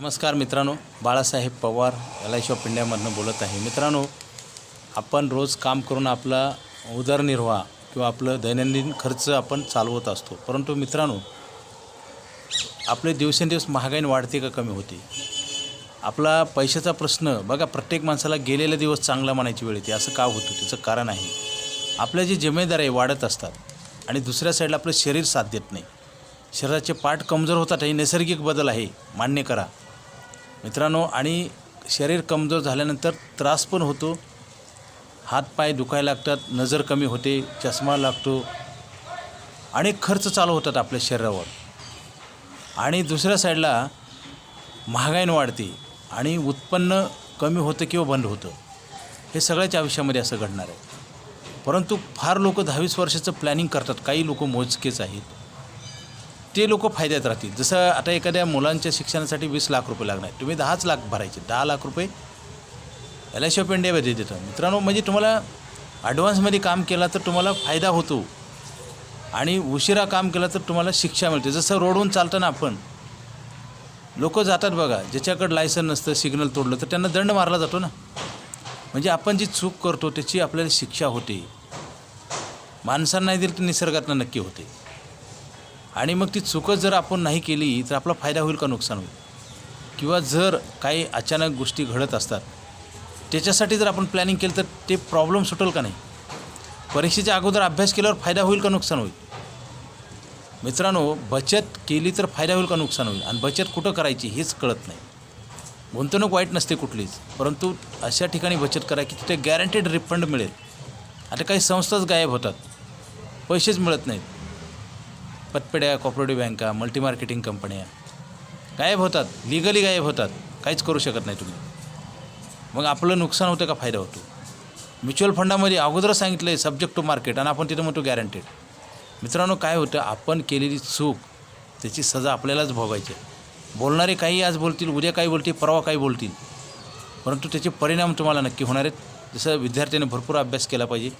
नमस्कार मित्रांनो Balasaheb Pawar L I of इंडियामधनं बोलत आहे. मित्रांनो आपण रोज काम करून आपला उदरनिर्वाह किंवा आपलं दैनंदिन खर्च आपण चालवत असतो. परंतु मित्रांनो आपले दिवसेंदिवस महागाई वाढते का कमी होते? आपला पैशाचा प्रश्न बघा प्रत्येक माणसाला गेलेले दिवस चांगला म्हणायची वेळ येते. असं का होतं त्याचं कारण आहे आपल्या जी जिम्मेदारी आहे वाढत असतात. आणि दुसऱ्या साईडला आपलं शरीर साथ देत नाही. शरीराचे पाठ कमजोर होतात हे नैसर्गिक बदल आहे. मान्य करा. मित्रांनो आणि शरीर कमजोर झाल्यानंतर त्रास पण होतो. हातपाय दुखायला लागतात नजर कमी होते चष्मा लागतो अनेक खर्च चालू होतात आपल्या शरीरावर. आणि दुसऱ्या साईडला महागाईनं वाढते आणि उत्पन्न कमी होतं किंवा बंद होतं. हे सगळ्याच्या आयुष्यामध्ये असं घडणार आहे. परंतु फार लोक दहावीस वर्षाचं प्लॅनिंग करतात. काही लोक मोजकेच आहेत. ते लोक फायद्यात राहतील. जसं आता एखाद्या मुलांच्या शिक्षणासाठी वीस लाख रुपये लागणार. तुम्ही दहाच लाख भरायचे दहा लाख रुपये. एल आय सी ऑफ इंडियामध्ये देतं मित्रांनो म्हणजे तुम्हाला ॲडव्हान्समध्ये काम केला तर तुम्हाला फायदा होतो. आणि उशिरा काम केलं तर तुम्हाला शिक्षा मिळते. जसं रोडवरून चालताना आपण लोक जातात बघा ज्याच्याकडं लायसन नसतं सिग्नल तोडलं तर त्यांना दंड मारला जातो ना. म्हणजे आपण जी चूक करतो त्याची आपल्याला शिक्षा होते. माणसांना नाही दिली तर निसर्गातनं नक्की होते. आणि मग ती चुकच जर आपण नाही केली तर आपला फायदा होईल का नुकसान होईल? किंवा जर काही अचानक गोष्टी घडत असतात त्याच्यासाठी जर आपण प्लॅनिंग केलं तर ते प्रॉब्लेम सुटेल का नाही? परीक्षेच्या अगोदर अभ्यास केल्यावर फायदा होईल का नुकसान होईल? मित्रांनो बचत केली तर फायदा होईल का नुकसान होईल? आणि बचत कुठं करायची हेच कळत नाही. गुंतवणूक वाईट नसते कुठलीच परंतु अशा ठिकाणी बचत करा की तिथे गॅरंटेड रिफंड मिळेल. आता काही संस्थाच गायब होतात. पैसेच मिळत नाहीत. पतपेड्या कॉपरेटिव्ह बँका मल्टी मार्केटिंग कंपन्या. गायब होतात लिगली गायब होतात. काहीच करू शकत नाही तुम्ही. मग आपलं नुकसान होतं का फायदा होतो? म्युच्युअल फंडामध्ये अगोदर सांगितलं आहे सब्जेक्ट टू मार्केट आणि आपण तिथं म्हणतो गॅरंटेड मित्रांनो काय होतं? आपण केलेली चूक त्याची सजा आपल्यालाच भोगायची आहे. बोलणारे काही आज बोलतील उद्या काही बोलतील परवा काही बोलतील. परंतु त्याचे परिणाम तुम्हाला नक्की होणार आहेत. जसं विद्यार्थ्याने भरपूर अभ्यास केला पाहिजे.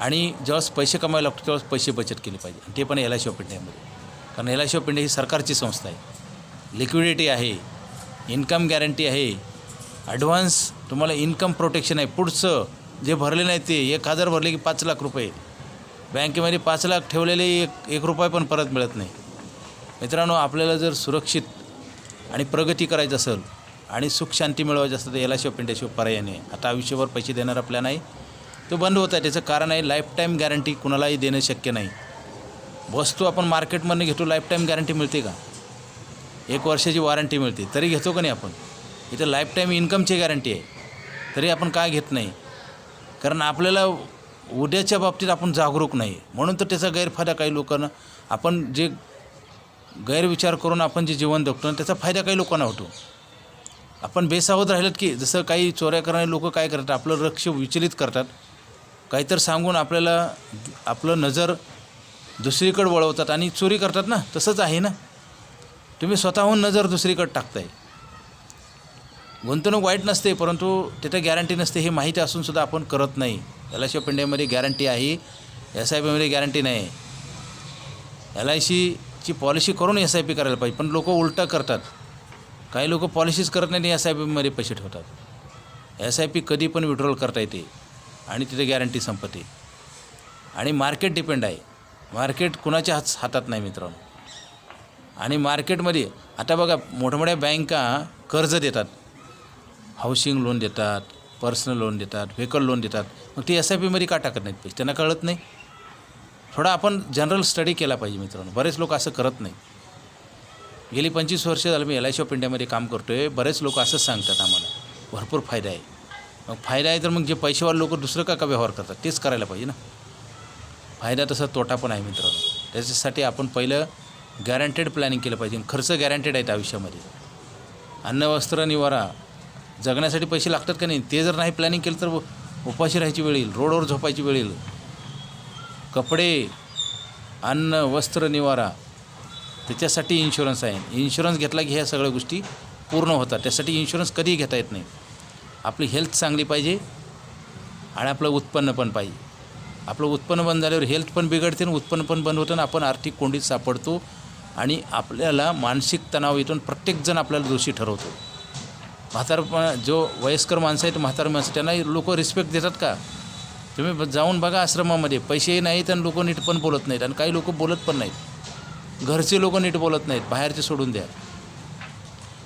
आणि ज्यावेळेस पैसे कमावे लागतो तेव्हाच पैसे बचत केली पाहिजे. ते पण एल आय सी ऑफ इंडियामध्ये कारण L I C of India ही सरकारची संस्था आहे. लिक्विडिटी आहे इन्कम गॅरंटी आहे ॲडव्हान्स तुम्हाला इन्कम प्रोटेक्शन आहे. पुढचं जे भरले नाही ते एक हजार भरले की पाच लाख रुपये. बँकेमध्ये पाच लाख ठेवलेले एक एक रुपये पण परत मिळत नाही. मित्रांनो आपल्याला जर सुरक्षित आणि प्रगती करायचं असेल आणि सुख शांती मिळवायची असेल तर एल आय सी ऑफ इंडियाशिवाय पर्याय नाही. आता आयुष्यभर पैसे देणारा प्लॅन आहे. तो बंद होत आहे. त्याचं कारण आहे लाईफटाईम गॅरंटी कुणालाही देणं शक्य नाही. वस्तू आपण मार्केटमधनं घेतो लाईफटाईम गॅरंटी मिळते का? एक वर्षाची वॉरंटी मिळते. तरी घेतो का नाही आपण? इथं लाईफटाईम इन्कमची गॅरंटी आहे. तरी आपण काय घेत नाही? कारण आपल्याला उद्याच्या बाबतीत आपण जागरूक नाही. म्हणून तर त्याचा गैरफायदा काही लोकांना आपण जे गैरविचार करून आपण जे जीवन जगतो ना त्याचा फायदा काही लोकांना होतो. आपण बेसावध राहिलं की जसं काही चोऱ्या करणारे लोक काय करतात आपलं लक्ष विचलित करतात. काहीतरी सांगून आपल्याला आपलं नजर दुसरीकडं वळवतात आणि चोरी करतात ना तसंच आहे ना. तुम्ही स्वतःहून नजर दुसरीकडे टाकताय. गुंतवणूक वाईट नसते परंतु तिथे गॅरंटी नसते हे माहिती असूनसुद्धा आपण करत नाही. एल आय सी ऑफ इंडियामध्ये गॅरंटी आहे एस आय पीमध्ये गॅरंटी नाही. एल आय सीची पॉलिसी करून एस आय पी करायला पाहिजे पण लोक उलटं करतात. काही लोक पॉलिसीच करत नाही एस आय पीमध्ये पैसे ठेवतात. एस आय पी कधी पण विड्रॉल करता येते. आणि तिथे गॅरंटी संपते आणि मार्केट डिपेंड आहे. मार्केट कुणाच्या हात हातात नाही मित्रांनो. आणि मार्केटमध्ये आता बघा मोठमोठ्या बँका कर्ज देतात. हाऊसिंग लोन देतात पर्सनल लोन देतात व्हेकल लोन देतात. मग ते एस आय पीमध्ये का टाकत नाहीत पैसे? त्यांना कळत नाही. थोडा आपण जनरल स्टडी केला पाहिजे मित्रांनो. बरेच लोक असं करत नाही गेली पंचवीस वर्ष झालं मी एल आय सी ऑफ इंडियामध्ये काम करतो आहे बरेच लोक असंच सांगतात आम्हाला. भरपूर फायदा आहे. मग फायदा आहे तर मग जे पैसेवाले लोक दुसरं का का व्यवहार करतात? तेच करायला पाहिजे ना. फायदा तसा तोटा पण आहे मित्रांनो. त्याच्यासाठी आपण पहिलं गॅरंटेड प्लॅनिंग केलं पाहिजे. खर्च गॅरंटेड आहेत आयुष्यामध्ये. अन्न वस्त्र निवारा जगण्यासाठी पैसे लागतात का नाही? ते जर नाही प्लॅनिंग केलं तर उपाशी राहायची वेळ येईल. रोडवर झोपायची वेळ येईल. कपडे अन्न वस्त्र निवारा त्याच्यासाठी इन्शुरन्स आहे. इन्शुरन्स घेतला की ह्या सगळ्या गोष्टी पूर्ण होतात. त्यासाठी इन्शुरन्स कधीही घेता येत नाही. आपली हेल्थ चांगली पाहिजे आणि आपलं उत्पन्न पण पाहिजे. आपलं उत्पन्न बंद झाल्यावर हेल्थ पण बिघडते आणि उत्पन्न पण बंद होतं आणि आपण आर्थिक कोंडीत सापडतो आणि आपल्याला मानसिक तणाव येतून प्रत्येकजण आपल्याला दोषी ठरवतो. म्हातारपण जो वयस्कर माणसं आहेत म्हातार माणसं त्यांना लोक रिस्पेक्ट देतात का? तुम्ही ब- जाऊन बघा आश्रमामध्ये. पैसेही नाहीत आणि लोक नीट पण बोलत नाहीत आणि काही लोक बोलत पण नाहीत. घरचे लोक नीट बोलत नाहीत. बाहेरचे सोडून द्या.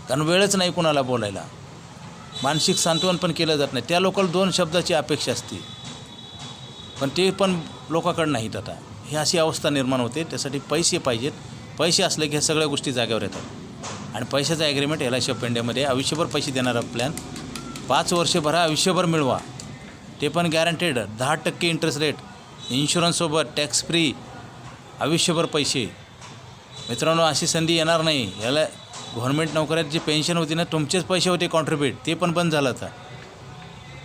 कारण वेळच नाही कोणाला बोलायला. मानसिक सांत्वन पण केलं जात नाही. त्या लोकांना दोन शब्दाची अपेक्षा असते. पण ते पण लोकांकडे नाहीत आता. ही अशी अवस्था निर्माण होते. त्यासाठी पैसे पाहिजेत. पैसे असले की ह्या सगळ्या गोष्टी जागेवर येतात. आणि पैशाचा agreement L I C of इंडियामध्ये आयुष्यभर पैसे देणारा प्लॅन पाच वर्षे भरा आयुष्यभर मिळवा. ते पण गॅरंटेड दहा टक्के इंटरेस्ट रेट इन्शुरन्ससोबत टॅक्स फ्री आयुष्यभर पैसे. मित्रांनो अशी संधी येणार नाही. याला गव्हर्नमेंट नोकऱ्यात जी पेन्शन होती ना तुमचेच पैसे होते कॉन्ट्रीब्यूट ते पण बंद झालं आता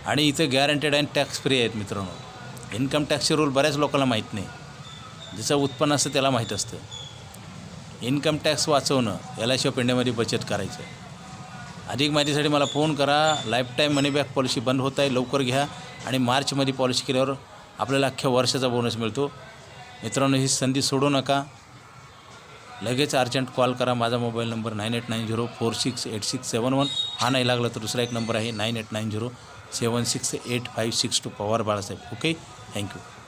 आणि इथं गॅरंटेड आणि टॅक्स फ्री आहेत मित्रांनो. इन्कम टॅक्सचे रूल बऱ्याच लोकांना माहीत नाही. ज्याचं उत्पन्न असतं त्याला माहीत असतं. इन्कम टॅक्स वाचवणं एल आय सी ऑफ इंडियामध्ये बचत करायचं. अधिक माहितीसाठी मला फोन करा. लाईफटाईम मनीबॅक पॉलिसी बंद होत आहे लवकर घ्या. आणि मार्चमध्ये पॉलिसी केल्यावर आपल्याला अख्ख्या वर्षाचा बोनस मिळतो. मित्रांनो ही संधी सोडू नका. लगेच अर्जंट कॉल करा. माझा mobile number nine eight nine zero four six eight six seven one. हा नाही लागला तर दुसरा एक नंबर आहे nine eight nine zero seven six eight five six two Pawar Balasaheb. Okay? Thank you.